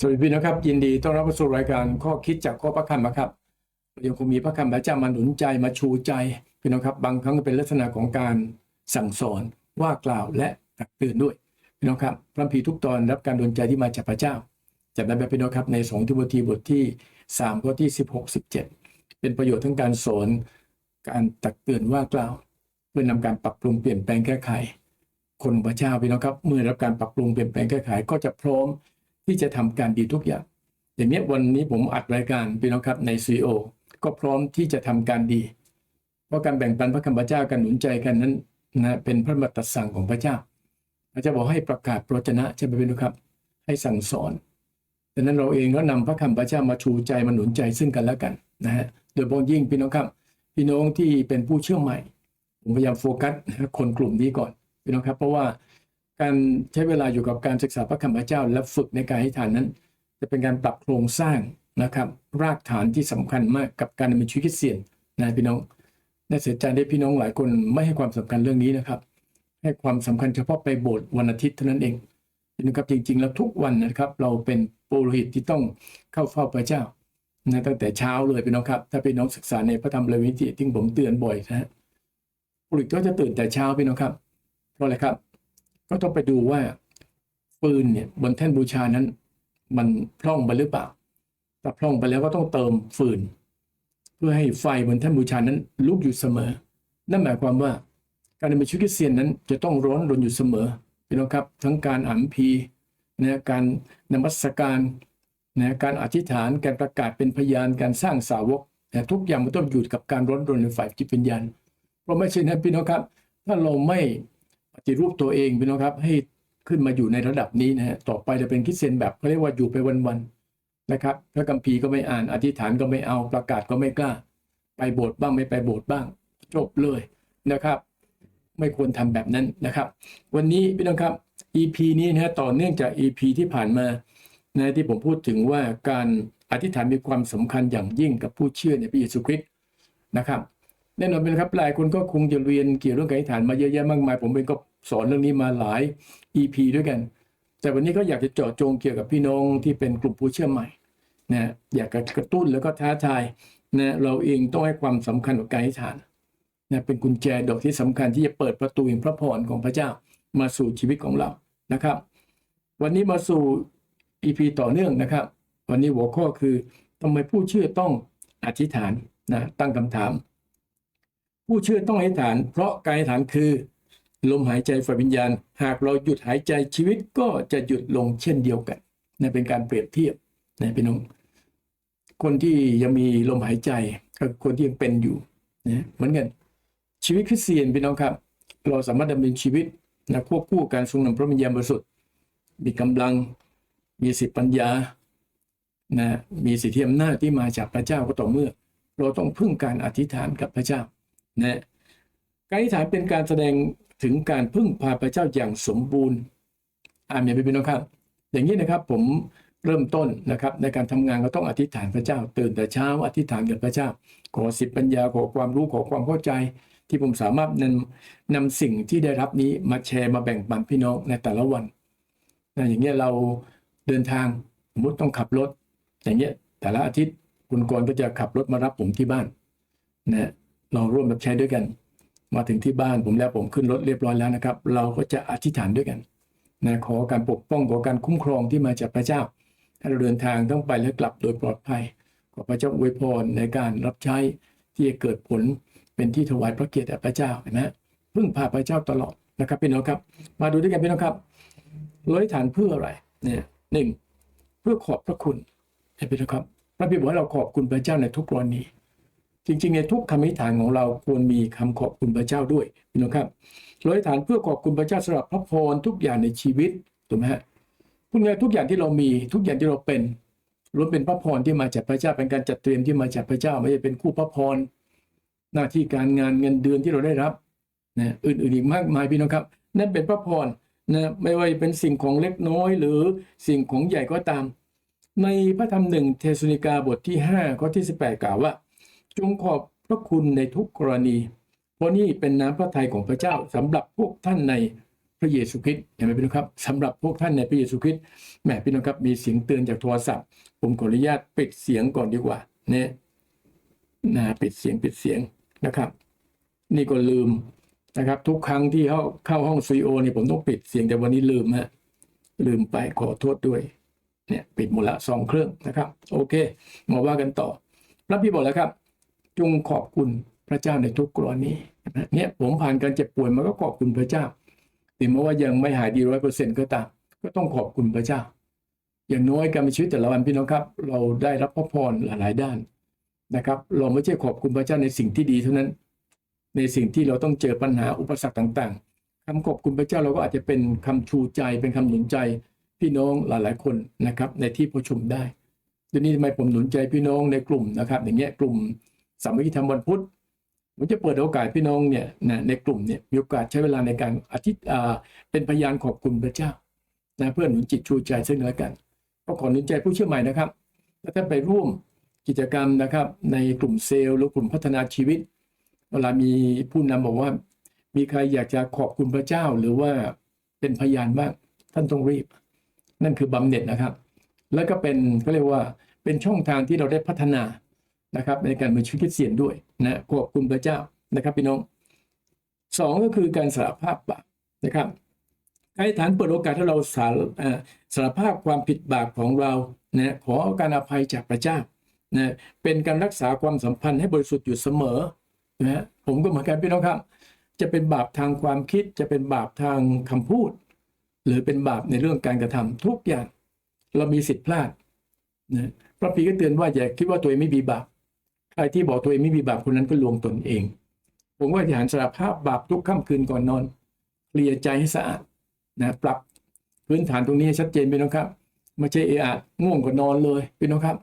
สวัสดีพี่นะครับ ยินดีต้อนรับเข้าสู่รายการข้อคิดจากข้อพระคำนะครับยังคงมีพระคำพระเจ้ามาหนุนใจมาชูใจพี่น้องครับบางครั้งก็เป็นลักษณะของการสั่งสอนว่ากล่าวและตักเตือนด้วยพี่น้องครับพระคัมภีทุกตอนรับการดลใจที่มาจากพระเจ้าจากนั้นแบบพี่น้องครับในสองทิโมธีบทที่3ข้อที่ 16 17 เป็นประโยชน์ทั้งการสอนการตักเตือนว่ากล่าว เพื่อนำการปรับปรุงเปลี่ยนแปลงแก้ไข คนพระเจ้าพี่น้องครับเมื่อรับการปรับปรุงเปลี่ยนแปลงแก้ไขก็จะพร้อม ที่จะทำการดีทุกอย่างอย่างนี้วันนี้ผมอัดรายการพี่น้องครับในซีโอก็พร้อมที่จะทำการดี เพราะการแบ่งปันพระคำพระเจ้าการหนุนใจกันนั้นนะเป็นพระบัตรสั่งของพระเจ้าพระเจ้าบอกให้ประกาศโปรจนะใช่ไหมพี่น้องครับ ให้สั่งสอนดังนั้นเราเองก็นำพระคำพระเจ้ามาชูใจมาหนุนใจซึ่งกันและกันนะฮะโดยเฉพาะยิ่งพี่น้องครับพี่น้องที่เป็นผู้เชื่อใหม่ผมพยายามโฟกัสคนกลุ่มนี้ก่อนพี่น้องครับ เพราะว่า การใช้เวลาอยู่กับการศึกษาพระคำพระเจ้า และฝึกในการให้ทานนั้น จะเป็นการปรับโครงสร้างนะครับ รากฐานที่สำคัญมากกับการดำเนินชีวิตคริสเตียนนะพี่น้องน่าเสียใจได้พี่น้องหลายคนไม่ให้ความสำคัญเรื่องนี้นะครับ ให้ความสำคัญเฉพาะไปโบสถ์วันอาทิตย์เท่านั้นเองนะครับจริงๆ แล้วทุกวันนะครับ เราเป็นปุโรหิตที่ต้องเข้าเฝ้าพระเจ้านะตั้งแต่เช้าเลยพี่น้องครับ ถ้าพี่น้องศึกษาในพระธรรมเลวีนิติที่ผมเตือนบ่อยนะฮะปุโรหิตก็จะตื่นแต่เช้าพี่น้องครับเพราะอะไรครับ ก็ต้องไปดูว่าฟืนเนี่ยบนแท่นบูชานั้น มันพร่องไปหรือเปล่า ถ้าพร่องไปแล้วก็ต้องเติมฟืน เพื่อให้ไฟบนแท่นบูชานั้นลุกอยู่เสมอ นั่นหมายความว่า การเนินชีวิตคริสเตียนนั้น จะต้องร้อนรนอยู่เสมอพี่น้องครับ ทั้งการอ่านพีนะการนมัสการนะการอธิษฐานการประกาศเป็นพยานการสร้างสาวกนะทุกอย่างมันต้องอยู่กับการร้อนรนในฝ่ายจิตวิญญาณเพราะไม่เช่นนั้นพี่น้องครับ ถ้าเราไม่ ฏิรูปตัวเองพี่น้องครับ ให้ขึ้นมาอยู่ในระดับนี้นะฮะต่อไปจะเป็นคริสเตียนแบบเขาเรียกว่าอยู่ไปวันๆนะครับพระคัมภีร์ก็ไม่อ่านอธิษฐานก็ไม่เอาประกาศก็ไม่กล้า ไปโบสถ์บ้างไม่ไปโบสถ์บ้าง จบเลยนะครับ ไม่ควรทำแบบนั้นนะครับ วันนี้พี่น้องครับ EP นี้นะฮะต่อเนื่องจาก EP ที่ผ่านมานะที่ผมพูดถึงว่าการอธิษฐานมีความสำคัญอย่างยิ่งกับผู้เชื่อในพระเยซูคริสต์นะครับ แน่นอนเป็นครับหลายคนก็คงจะเรียนเกี่ยวเรื่องการอธิษฐานมาเยอะแยะมากมาย ผมเองก็สอนเรื่องนี้มาหลาย EP ด้วยกัน แต่วันนี้ก็อยากจะเจาะจงเกี่ยวกับพี่น้องที่เป็นกลุ่มผู้เชื่อใหม่นะอยากกระตุ้นแล้วก็ท้าทายนะเราเองต้องให้ความสำคัญกับการอธิษฐานนะเป็นกุญแจดอกที่สำคัญที่จะเปิดประตูแห่งพระพรของพระเจ้ามาสู่ชีวิตของเรานะครับ วันนี้มาสู่ EP ต่อเนื่องนะครับ วันนี้หัวข้อคือทำไมผู้เชื่อต้องอธิษฐานนะตั้งคำถาม ผู้เชื่อต้องอธิษฐาน เพราะการอธิษฐานคือ ลมหายใจฝ่ายวิญญาณ หากเราหยุดหายใจชีวิตก็จะหยุดลงเช่นเดียวกันนะเป็นการเปรียบเทียบนะพี่น้องคนที่ยังมีลมหายใจกับคนที่ยังเป็นอยู่นะเหมือนกันชีวิตคริสเตียนพี่น้องครับ เราสามารถดำเนินชีวิตนะควบคู่การทรงนำพระวิญญาณบริสุทธิ์มีกำลังมีสิทธิปัญญานะมีสิทธิอำนาจที่มาจากพระเจ้าก็ต่อเมื่อ เราต้องพึ่งการอธิษฐานกับพระเจ้า นะการอธิษฐานเป็นการแสดงถึงการพึ่งพาพระเจ้าอย่างสมบูรณ์อาเมนพี่น้องครับ อย่างนี้นะครับผมเริ่มต้นนะครับในการทำงานก็ต้องอธิษฐานพระเจ้า ตื่นแต่เช้าอธิษฐานกับพระเจ้า ขอสิทธิปัญญาขอความรู้ขอความเข้าใจ ที่ผมสามารถนำนำสิ่งที่ได้รับนี้มาแชร์มาแบ่งปันพี่น้องในแต่ละวันนะอย่างเงี้ยเราเดินทางสมมติต้องขับรถ อย่างเงี้ยแต่ละอาทิตย์คุณกรก็จะขับรถมารับผมที่บ้านนะ เราร่วมแบบใช้ด้วยกัน มาถึงที่บ้านผมแล้วผมขึ้นรถเรียบร้อยแล้วนะครับ เราก็จะอธิษฐานด้วยกันนะขอการปกป้องขอการคุ้มครองที่มาจากพระเจ้าถ้เราเดินทางต้องไปและกลับโดยปลอดภัย ขอพระเจ้าอวยพรในการรับใช้ที่จะเกิดผลเป็นที่ถวายพระเกียรติแด่พระเจ้าเห็นไหมพึ่งพาพระเจ้าตลอดนะครับพี่น้องครับ มาดูด้วยกันพี่น้องครับร้อยฐานเพื่ออะไรเนี่ยหนึ่งเพื่อขอบพระคุณเห็นไหมครับพระบิดบอกให้เราขอบคุณพระเจ้าในทุกกรณี จริงๆในทุกคำอธิษฐานของเราควรมีคำขอบคุณพระเจ้าด้วยพี่น้องครับร้อยฐานเพื่อขอบคุณพระเจ้าสำหรับพระพรทุกอย่างในชีวิตถูกไหมฮะพูดง่ายทุกอย่างที่เรามีทุกอย่างที่เราเป็นล้วนเป็นพระพรที่มาจากพระเจ้าเป็นการจัดเตรียมที่มาจากพระเจ้าไม่ใช่เป็นคู่พระพรหน้าที่การงานเงินเดือนที่เราได้รับนะอื่นๆอีกมากมายพี่น้องครับ นั่นเป็นพระพรนะไม่ว่าจะเป็นสิ่งของเล็กน้อย หรือสิ่งของใหญ่ก็ตาม ในพระธรรมหนึ่งเทสุนิกาบทที่5ข้อที่ 18 กล่าวว่า จงขอบพระคุณในทุกกรณี เพราะนี่เป็นน้ำพระทัยของพระเจ้าสำหรับพวกท่านในพระระเยซูคริสต์เห็นไหมพี่น้องครับสำหรับพวกท่านในพระเยซูคริสต์แหมพี่น้องครับมีเสียงเตือนจากโทรศัพท์ ผมขออนุญาตปิดเสียงก่อนดีกว่าเนี่ยนะปิดเสียงปิดเสียงนะครับ นี่ก็ลืมนะครับ ทุกครั้งที่เข้าเข้าห้องซีโอเนี่ยผมต้องปิดเสียงแต่วันนี้ลืมฮะลืมไปขอโทษด้วยเนี่ยปิดหมดละสองเครื่องนะครับ โอเค มาว่ากันต่อพระพี่บอกแล้วครับ จงขอบคุณพระเจ้าในทุกกรณีเนี่ยผมผ่านการเจ็บป่วยมาก็ขอบคุณพระเจ้าถึงแม้ว่ายังไม่หายดีร้อยเปอร์เซ็นต์ก็ตาม ก็ต้องขอบคุณพระเจ้า อย่างน้อยการมีชีวิตแต่ละวันพี่น้องครับ เราได้รับพระพรหลายๆด้านนะครับ เราไม่ใช่ขอบคุณพระเจ้าในสิ่งที่ดีเท่านั้น ในสิ่งที่เราต้องเจอปัญหาอุปสรรคต่าง ๆคำขอบคุณพระเจ้าเราก็อาจจะเป็นคำชูใจเป็นคำหนุนใจพี่น้องหลายๆ คนนะครับในที่ประชุมได้ทีนี้ทำไมผมหนุนใจพี่น้องในกลุ่มนะครับ อย่างเงี้ยกลุ่ม สามัคคีธรรมวันพุธผมจะเปิดโอกาสพี่น้องเนี่ยนะในกลุ่มเนี่ยมีโอกาสใช้เวลาในการอธิษอ่าเป็นพยานขอบคุณพระเจ้านะเพื่อหนุนจิตชูใจซึ่งกันและกันก็ขอหนุนใจผู้เชื่อใหม่นะครับแล้วถ้าไปร่วมกิจกรรมนะครับ ในกลุ่มเซลล์หรือกลุ่มพัฒนาชีวิต เวลามีผู้นำบอกว่า มีใครอยากจะขอบคุณพระเจ้าหรือว่าเป็นพยานบ้างท่านต้องรีบ นั่นคือบำเหน็จนะครับ แล้วก็เป็นก็เรียกว่าเป็นช่องทางที่เราได้พัฒนา นะครับในการมีชีวิตคริสเตียนด้วยนะขอบคุณพระเจ้านะครับพี่น้องสองก็คือการสารภาพบาปนะครับการฐานเปิดโอกาสให้เราสารสารภาพความผิดบาปของเรานะขอการอภัยจากพระเจ้านะเป็นการรักษาความสัมพันธ์ให้บริสุทธิ์อยู่เสมอนะผมก็เหมือนกันพี่น้องครับ จะเป็นบาปทางความคิดจะเป็นบาปทางคำพูด หรือเป็นบาปในเรื่องการกระทำทุกอย่าง เรามีสิทธิ์พลาดนะพระพีก็เตือนว่าอย่าคิดว่าตัวเองไม่มีบาป ใครที่บอกตัวเองไม่มีบาปคนนั้นก็ลวงตนเอง ผมว่าอย่าหันสารภาพบาปทุกค่ำคืนก่อนนอนเคลียร์ใจให้สะอาดนะปรับพื้นฐานตรงนี้ชัดเจนพี่น้องครับไม่ใช่เอะอะง่วงก็นอนเลยพี่น้องครับ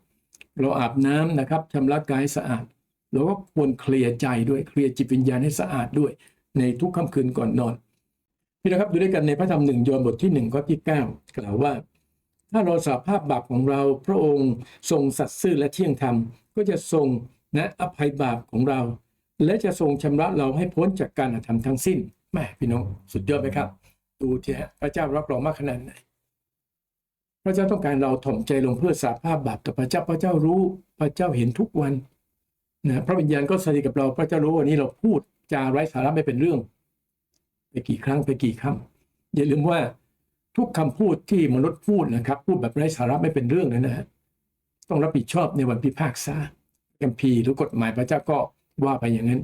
เราอาบน้ำนะครับชำระกายให้สะอาดเราก็ควรเคลียร์ใจด้วยเคลียร์จิตวิญญาณให้สะอาดด้วย ในทุกค่ำคืนก่อนนอน พี่นะครับดูด้วยกันในพระธรรมหนึ่งโยนบทที่หนึ่งข้อที่เก้ากล่าวว่า ถ้าเราสาภาพบาปของเราพระองค์ทรงสัตย์ซื่อและเที่ยงธรรมก็จะทรง นะอภัยบาปของเรา และจะทรงชำระเราให้พ้นจากการกระทำทั้งสิ้นแม่พี่น้องสุดยอดไหมครับ ดูเถอะพระเจ้ารับรองมากขนาดไหนพระเจ้าต้องการเราถ่อมใจลงเพื่อสารภาพบาปต่อพระเจ้าพระเจ้ารู้พระเจ้าเห็นทุกวันนะพระวิญญาณก็สถิตกับเราพระเจ้ารู้วันนี้เราพูดจาไร้สาระไม่เป็นเรื่อง ไปกี่ครั้งไปกี่คำอย่าลืมว่าทุกคำพูดที่มนุษย์พูดนะครับ พูดแบบไร้สาระไม่เป็นเรื่องนะฮะต้องรับผิดชอบในวันพิพากษา คัมภีร์หรือกฎหมายพระเจ้าก็ว่าไปอย่างนั้น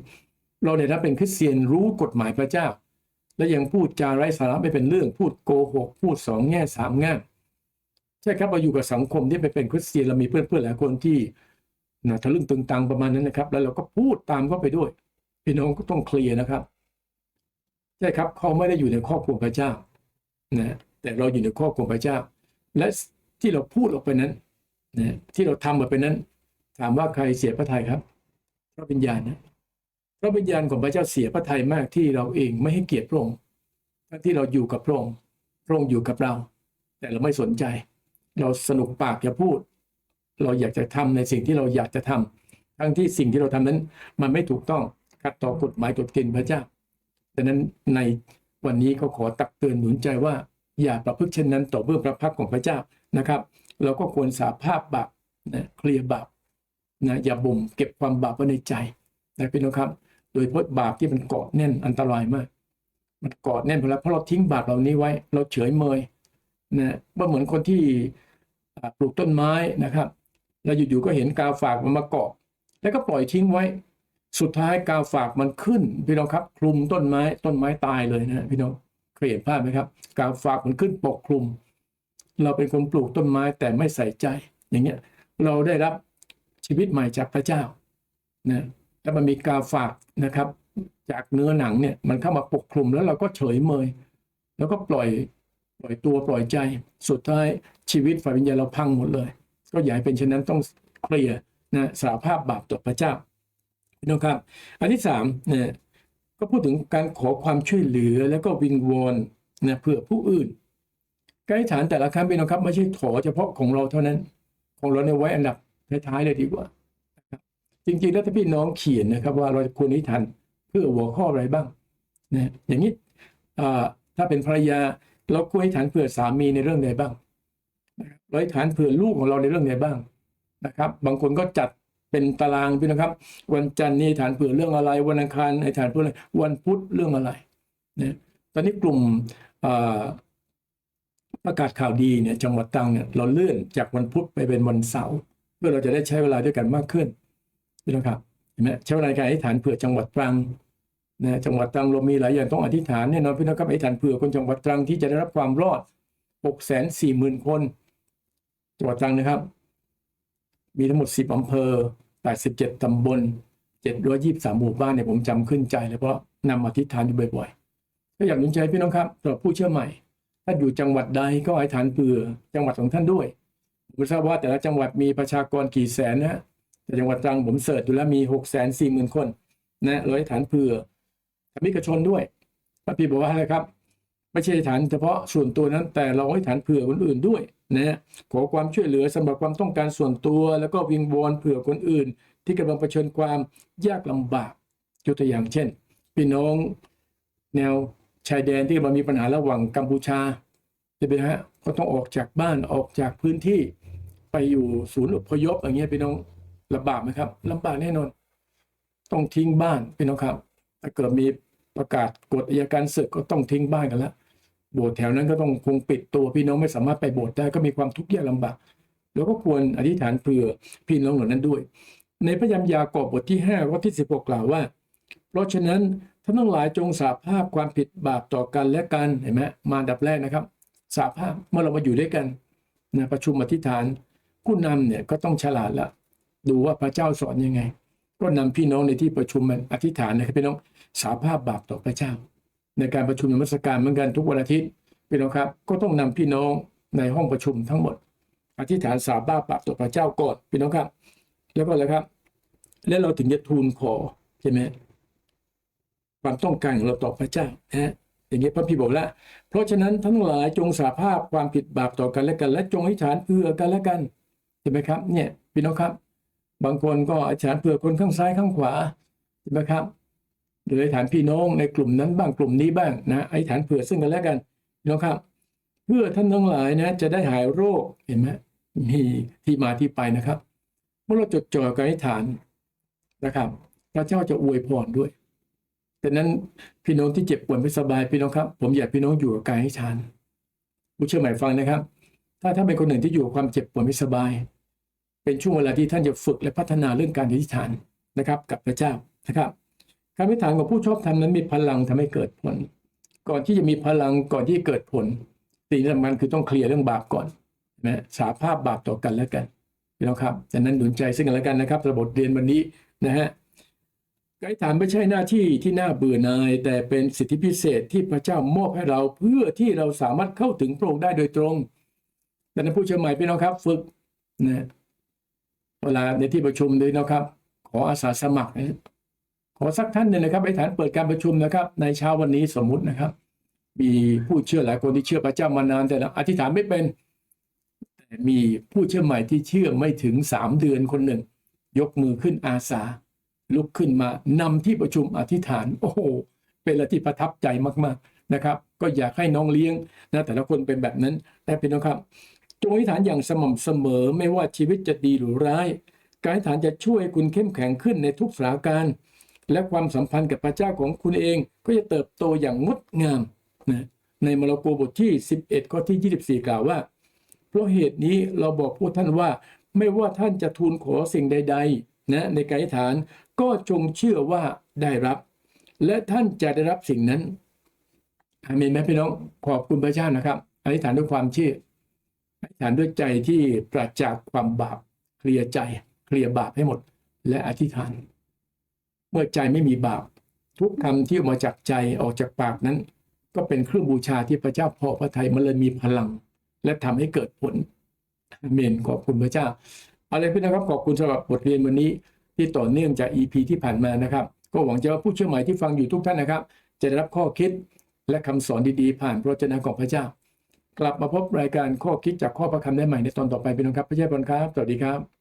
เราในรับเป็นคริสเตียนรู้กฎหมายพระเจ้า และยังพูดจาไร้สาระไม่เป็นเรื่องพูดโกหกพูดสองแง่สามแง่ใช่ครับเราอยู่กับสังคมที่ไปเป็นคริสเตียนเรามีเพื่อนๆหลายคนที่นะทะลึ่งตึงตังประมาณนั้นนะครับ แล้วเราก็พูดตามเข้าไปด้วยพี่น้องก็ต้องเคลียร์นะครับใช่ครับเขาไม่ได้อยู่ในครอบครัวพระเจ้านะแต่เราอยู่ในครอบครัวพระเจ้า และที่เราพูดออกไปนั้นนะที่เราทำออกไปนั้น ถามว่าใครเสียพระทัยครับ พระวิญญาณนะพระวิญญาณของพระเจ้าเสียพระทัยมากที่เราเองไม่ให้เกียรติพระองค์ทั้งที่เราอยู่กับพระองค์พระองค์อยู่กับเรา แต่เราไม่สนใจ เราสนุกปากจะพูด เราอยากจะทำในสิ่งที่เราอยากจะทำทั้งที่สิ่งที่เราทำนั้น มันไม่ถูกต้องขัดต่อกฎหมายกฎเกณฑ์พระเจ้าดังนั้นในวันนี้ก็ขอตักเตือนหนุนใจว่า อย่าประพฤติเช่นนั้นต่อเบื้องพระพักของพระเจ้านะครับ เราก็ควรสาภาพบาปนะเคลียร์บาป นะอย่าบ่มเก็บความบาปไว้ในใจนะพี่น้องครับ โดยเฉพาะบาปที่มันเกาะแน่นอันตรายมาก มันเกาะแน่นเพราะเพราะเราทิ้งบาปเหล่านี้ไว้ เราเฉยเมยนะว่าเหมือนคนที่ปลูกต้นไม้นะครับ แล้วอยู่ๆก็เห็นกาวฝากมันมาเกาะ แล้วก็ปล่อยทิ้งไว้ สุดท้ายกาวฝากมันขึ้น พี่น้องครับ คลุมต้นไม้ต้นไม้ตายเลยนะพี่น้องเคยเห็นภาพไหมครับ กาวฝากมันขึ้นปกคลุม เราเป็นคนปลูกต้นไม้แต่ไม่ใส่ใจอย่างเงี้ยเราได้รับ ชีวิตใหม่จากพระเจ้านะแล้วมันมีกาฝากนะครับ จากเนื้อหนังเนี่ยมันเข้ามาปกคลุมแล้วเราก็เฉยเมย แล้วก็ปล่อยปล่อยตัวปล่อยใจ สุดท้ายชีวิตฝ่ายวิญญาณเราพังหมดเลย ก็อย่าให้เป็นเช่นนั้นต้องเคลียร์นะสาภาพบาปต่อพระเจ้าพี่น้องครับ อันที่สามเนี่ยก็พูดถึงการขอความช่วยเหลือแล้วก็วิงวอนนะเพื่อผู้อื่นการอธิษฐานแต่ละครั้งพี่น้องครับไม่ใช่ขอเฉพาะของเราเท่านั้น ของเราเนี่ยไว้อันดับ ท้ายๆเลยดีกว่า จริงๆแล้วถ้าพี่น้องเขียนนะครับ ว่าเราควรอธิษฐานเพื่อหัวข้ออะไรบ้างนะอย่างนี้ถ้าเป็นภรรยาเราควรให้ฐานเผื่อสามีในเรื่องใดบ้างรับเราให้ฐานเผื่อลูกของเราในเรื่องใดบ้างนะครับ บางคนก็จัดเป็นตารางพี่นะครับ วันจันทร์นี่ฐานเผื่อเรื่องอะไร วันอังคารให้ฐานเผื่ออะไรวันพุธเรื่องอะไรนะตอนนี้กลุ่มประกาศข่าวดีเนี่ยจังหวัดตรังเนี่ยเราเลื่อนจากวันพุธไปเป็นวันเสาร์ เพื่อเราจะได้ใช้เวลาด้วยกันมากขึ้นพี่น้องครับเห็นไหมใช้เวลาในการอธิษฐานเผื่อจังหวัดตรังนะจังหวัดตรังเรามีหลายอย่างต้องอธิษฐานแน่นอนพี่น้องครับอธิษฐานเผื่อคนจังหวัดตรังที่จะได้รับความรอด6 4 0 0 0 0คนจังหวัดตรังนะครับ มีทั้งหมด 10อำเภอ 87ตำบล 723หมู่บ้านเนี่ยผมจำขึ้นใจเลยเพราะนำอธิษฐานอยู่บ่อยๆก็อยากหนุนใจพี่น้องครับสำหรับผู้เชื่อใหม่ ถ้าอยู่จังหวัดใดก็อธิษฐานเผื่อจังหวัดของท่านด้วย ไม่ทราบว่าแต่ละจังหวัดมีประชากรกี่แสนนะแต่จังหวัดตรังผมเสิร์ชดูแล้วมี6 4 0 0 0 0คนนะเราอธิษฐานเผื่อธรรมิกชนด้วยพระพี่บอกว่าอะไรครับ ไม่ใช่ฐานเฉพาะส่วนตัวนั้น แต่เราให้ฐานเผื่อคนอื่นด้วยนะขอความช่วยเหลือสำหรับความต้องการส่วนตัว แล้วก็วิงวอนเผื่อคนอื่น ที่กำลังเผชิญความยากลำบากยกตัวอย่างเช่นพี่น้องแนวชายแดนที่กำลังมีปัญหาระหว่างกัมพูชาใช่ไหมฮะก็ต้องออกจากบ้านออกจากพื้นที่ ไปอยู่ศูนย์อพยพอย่างเงี้ยพี่น้องลำบากไหมครับลำบากแน่นอน ต้องทิ้งบ้านพี่น้องครับ ถ้าเกิดมีประกาศกฎอัยการศึกก็ต้องทิ้งบ้านกันแล้วโบสถ์แถวนั้นก็ต้องคงปิดตัวพี่น้องไม่สามารถไปโบสถ์ได้ก็มีความทุกข์ยากลำบากแล้วก็ควรอธิษฐานเผื่อพี่น้องเหล่านั้นด้วย ในพระยามยากอบบทที่5ข้อที่16กล่าวว่า เพราะฉะนั้นท่านทั้งหลายจงสาภาพความผิดบาปต่อกันและกันเห็นไหมมาดับแรกนะครับ สาภาพเมื่อเรามาอยู่ด้วยกันนะประชุมอธิษฐาน ผู้นำเนี่ยก็ต้องฉลาดละดูว่าพระเจ้าสอนยังไง ก็นำพี่น้องในที่ประชุมมันอธิษฐานนะครับพี่น้องสาภาพบาปต่อพระเจ้า ในการประชุมนมัสการเหมือนกันทุกวันอาทิตย์พี่น้องครับ ก็ต้องนำพี่น้องในห้องประชุมทั้งหมด อธิษฐานสาภาพบาปต่อพระเจ้าก่อนพี่น้องครับ แล้วก็อะไรครับ แล้วเราถึงจะทูลขอใช่ไหมความต้องการของเราต่อพระเจ้านะอย่างนี้พระพี่บอกแล้วเพราะฉะนั้นทั้งหลายจงสาภาพความผิดบาปต่อกันและกัน และจงอธิษฐานเพื่อกันและกัน ช่ไหมครับเนี่ยพี่น้องครับ บางคนก็อธิษฐานเผื่อคนข้างซ้ายข้างขวาใช่ไหมครับหรือฐานพี่น้องในกลุ่มนั้นบ้างกลุ่มนี้บ้างนะอธิษฐานเผื่อซึ่งกันและกันพี่น้องครับ เพื่อท่านทั้งหลายนะจะได้หายโรคเห็นไหมมีที่มาที่ไปนะครับ เมื่อเราจดจ่อกับอธิษฐานนะครับ พระเจ้าจะอวยพรด้วยดังนั้นพี่น้องที่เจ็บป่วยไม่สบายพี่น้องครับ ผมอยากพี่น้องอยู่กับกายให้ชานผู้เชื่อใหม่ฟังนะครับ ถ้าท่าเป็นคนหนึ่งที่อยู่ความเจ็บป่วยไม่สบาย เป็นช่วงเวลาที่ท่านจะฝึกและพัฒนาเรื่องการอธิษฐานนะครับกับพระเจ้านะครับการอธิษฐานของผู้ชอบธรรมนั้นมีพลังทำให้เกิดผล ก่อนที่จะมีพลังก่อนที่จะเกิดผลสิ่งสำคัญคือต้องเคลียร์เรื่องบาปก่อนนะสาภาพบาปต่อกันแล้วกันพี่น้องครับดังนั้นหนุนใจซึ่งกันและกันนะครับระบบเรียนวันนี้นะฮะการอธิษฐานไม่ใช่หน้าที่ที่น่าเบื่อนาย แต่เป็นสิทธิพิเศษที่พระเจ้ามอบให้เราเพื่อที่เราสามารถเข้าถึงพระองค์ได้โดยตรงดังนั้นผู้เชื่อใหม่พี่น้องครับ ฝึกนะ เวลาในที่ประชุมด้วยนะครับ ขออาสาสมัครนะขอสักท่านหนึ่งนะครับไอธิษฐานเปิดการประชุมนะครับ ในเช้าวันนี้สมมุตินะครับ มีผู้เชื่อหลายคนที่เชื่อพระเจ้ามานานแต่อธิษฐานไม่เป็นแต่มีผู้เชื่อใหม่ที่เชื่อไม่ถึงสามเดือนคนหนึ่ง ยกมือขึ้นอาสา ลุกขึ้นมานำที่ประชุมอธิษฐาน โอ้โหเป็นอะไรที่ประทับใจมากๆนะครับ ก็อยากให้น้องเลี้ยงนะแต่ละคนเป็นแบบนั้นแต่เป็นนะครับ จงอธิษฐานอย่างสม่ำเสมอไม่ว่าชีวิตจะดีหรือร้าย การอธิษฐานจะช่วยคุณเข้มแข็งขึ้นในทุกสถานการณ์และความสัมพันธ์กับพระเจ้าของคุณเองก็จะเติบโตอย่างงดงามนะในมาระโกบทที่ 11 ข้อที่ 24 กล่าวว่า เพราะเหตุนี้เราบอกพวกท่านว่า ไม่ว่าท่านจะทูลขอสิ่งใดๆนะในการอธิษฐานก็จงเชื่อว่าได้รับ และท่านจะได้รับสิ่งนั้นอาเมนไหมพี่น้องขอบคุณพระเจ้านะครับอธิษฐานด้วยความเชื่อ ฐานด้วยใจที่ปราศจากความบาปเคลียร์ใจเคลียร์บาปให้หมด และอธิษฐาน เมื่อใจไม่มีบาป ทุกคำที่ออกมาจากใจออกจากปากนั้น ก็เป็นเครื่องบูชาที่พระเจ้าพอพระทัยมันเลยมีพลัง และทำให้เกิดผลเมนขอบคุณพระเจ้าอาเลยพี่นะครับขอบคุณสำหรับบทเรียนวันนี้ที่ต่อเนื่องจาก EP ที่ผ่านมานะครับ ก็หวังจะว่าผู้เชื่อใหม่ที่ฟังอยู่ทุกท่านนะครับ จะได้รับข้อคิดและคำสอนดีๆ ผ่านพระวจนะของพระเจ้า กลับมาพบรายการข้อคิดจากข้อประคำได้ใหม่ในตอนต่อไปเป็นองครับพระเจ้าบอลครับ สวัสดีครับ